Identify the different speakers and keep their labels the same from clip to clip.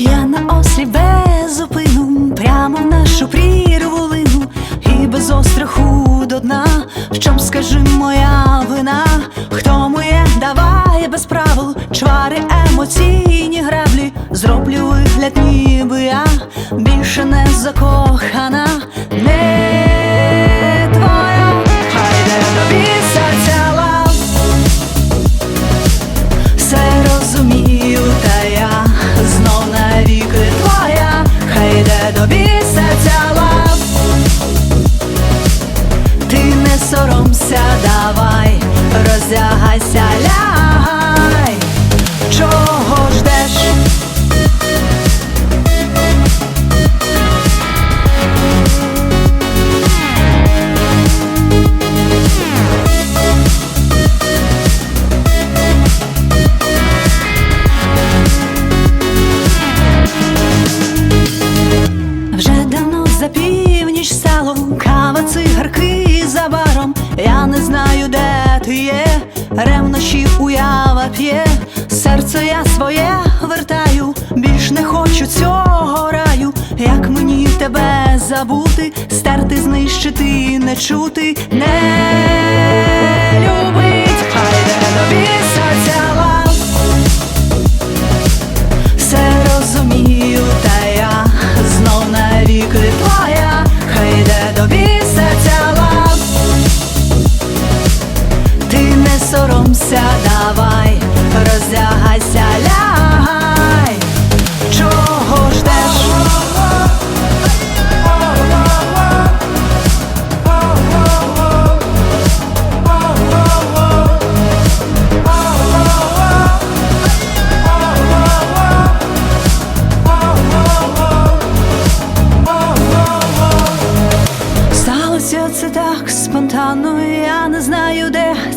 Speaker 1: Я на ослі без зупину, прямо в нашу прірву лину і без остраху до дна. В чом скажи моя вина? Хто моє давай без правил, чвари емоційні граблі, зроблю вигляд, ніби я більше не закохана. Не давай, роздягайся, лягай, чого ждеш? Вже давно за північ стало кава, цигарки за баром. Я не знаю, де ти є, ревнощі уява п'є, серце я своє вертаю, більш не хочу цього раю, як мені тебе забути, стерти, знищити, не чути, не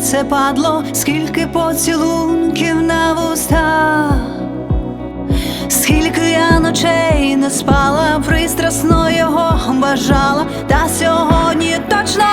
Speaker 1: це падло, скільки поцілунків на вустах, скільки я ночей не спала, пристрасно його бажала, та сьогодні точно